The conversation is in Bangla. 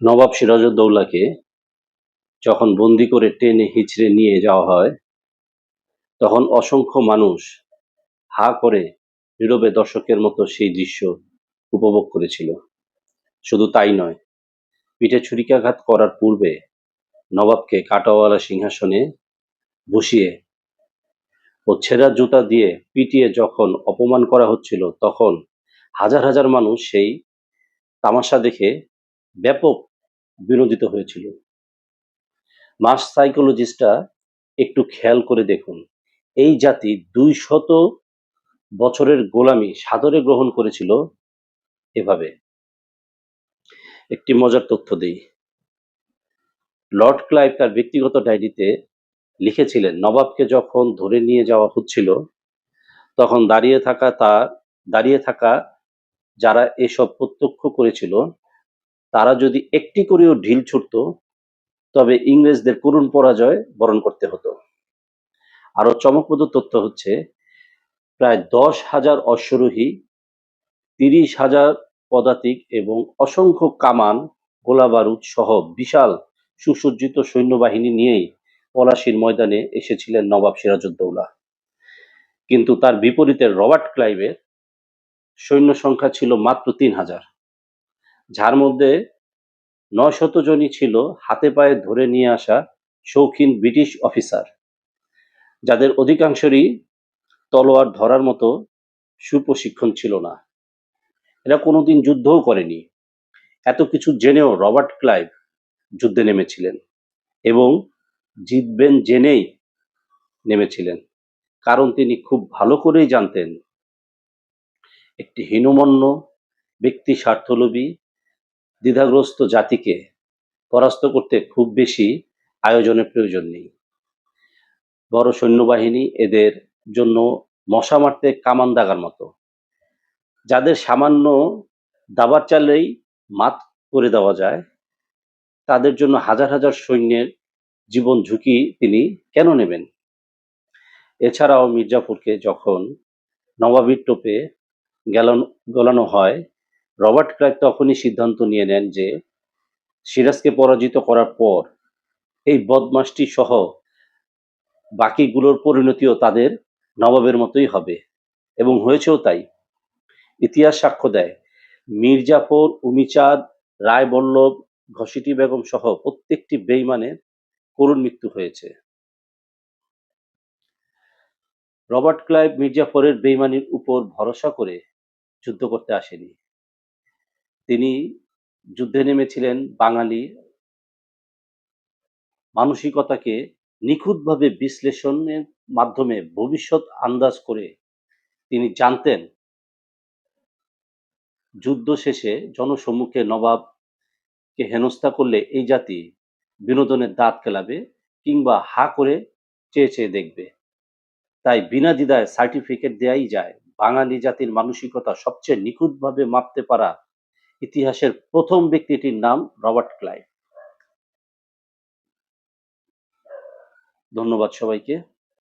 নবাব সিরাজউদ্দৌলাকে যখন বন্দি করে টেনে হিচড়ে নিয়ে যাওয়া হয়, তখন অসংখ্য মানুষ হা করে নীরবে দর্শকের মতো সেই দৃশ্য উপভোগ করেছিল। শুধু তাই নয়, পিঠে ছুরিকাঘাত করার পূর্বে নবাবকে কাটাওয়ালা সিংহাসনে বসিয়ে ও ছেঁড়া জুতা দিয়ে পিটিয়ে যখন অপমান করা হচ্ছিল, তখন হাজার হাজার মানুষ সেই তামাশা দেখে ব্যাপক বিনোদিত হয়েছিল। মাস সাইকোলজিস্টরা একটু খেয়াল করে দেখুন, এই জাতি দুই শত বছরের গোলামি সাদরে গ্রহণ করেছিল এভাবে। একটি মজার তথ্য দেই। লর্ড ক্লাইভ তার ব্যক্তিগত ডায়েরিতে লিখেছিলেন, নবাবকে যখন ধরে নিয়ে যাওয়া হচ্ছিল, তখন দাঁড়িয়ে থাকা তার, দাঁড়িয়ে থাকা যারা এসব প্রত্যক্ষ করেছিল তারা যদি একটি করেও ঢিল ছুটত, তবে ইংরেজদের করুণ পরাজয় বরণ করতে হতো। আরও চমকপ্রদ তথ্য হচ্ছে, প্রায় দশ হাজার অশ্বরোহী, তিরিশ হাজার পদাতিক এবং অসংখ্য কামান, গোলাবারুদ সহ বিশাল সুসজ্জিত সৈন্যবাহিনী নিয়েই পলাশির ময়দানে এসেছিলেন নবাব সিরাজউদ্দৌলা। কিন্তু তার বিপরীতে রবার্ট ক্লাইভের সৈন্য সংখ্যা ছিল মাত্র তিন হাজার। যার মধ্যে নয় শত জনই ছিল হাতে পায়ে ধরে নিয়ে আসা শৌখিন ব্রিটিশ অফিসার। যাদের অধিকাংশেরই তলোয়ার ধরার মতো সুপ্রশিক্ষণ ছিল না। এরা কোনোদিন যুদ্ধও করেনি। এত কিছু জেনেও রবার্ট ক্লাইভ যুদ্ধে নেমেছিলেন এবং জিতবেন জেনেই নেমেছিলেন। কারণ তিনি খুব ভালো করেই জানতেন, একটি হীনমন্য, ব্যক্তি স্বার্থলোভী দ্বিধাগ্রস্ত জাতিকে পরাস্ত করতে খুব বেশি আয়োজনের প্রয়োজন নেই। বড় সৈন্যবাহিনী এদের জন্য মশা মারতে কামান দাগার মতো। যাদের সামান্য দাবার চালেই মাত করে দেওয়া যায়, তাদের জন্য হাজার হাজার সৈন্যের জীবন ঝুঁকি তিনি কেন নেবেন? এছাড়াও মির্জাপুরকে যখন নবাবির টোপে গেলানো, গলানো হয় রবার্ট ক্লাইভ তখনই সিদ্ধান্ত নিয়ে নেন যে সিরাজকে পরাজিত করার পর এই বদমাসটি সহ বাকিগুলোর পরিণতিও তাদের নবাবের মতোই হবে। এবং হয়েছেও তাই। ইতিহাস সাক্ষ্য দেয়, মির্জাফর, উমিচাঁদ, রায়বল্লভ ঘসিটি বেগম সহ প্রত্যেকটি বেইমানের করুণ মৃত্যু হয়েছে। রবার্ট ক্লাইভ মির্জাফরের বেইমানির উপর ভরসা করে যুদ্ধ করতে আসেনি। তিনি যুদ্ধে নেমেছিলেন বাঙালি মানসিকতাকে নিখুঁতভাবে বিশ্লেষণের মাধ্যমে ভবিষ্যৎ আন্দাজ করে তিনি জানতেন, যুদ্ধ শেষে জনসম্মুখে নবাবকে হেনস্থা করলে এই জাতি বিনোদনের দাঁত খেলাবে কিংবা হা করে চেয়ে চেয়ে দেখবে। তাই বিনা দ্বিধায় সার্টিফিকেট দেয়াই যায়। বাঙালি জাতির মানসিকতা সবচেয়ে নিখুঁতভাবে মাপতে পারা ইতিহাসের প্রথম ব্যক্তিটির নাম রবার্ট ক্লাইভ। ধন্যবাদ সবাইকে।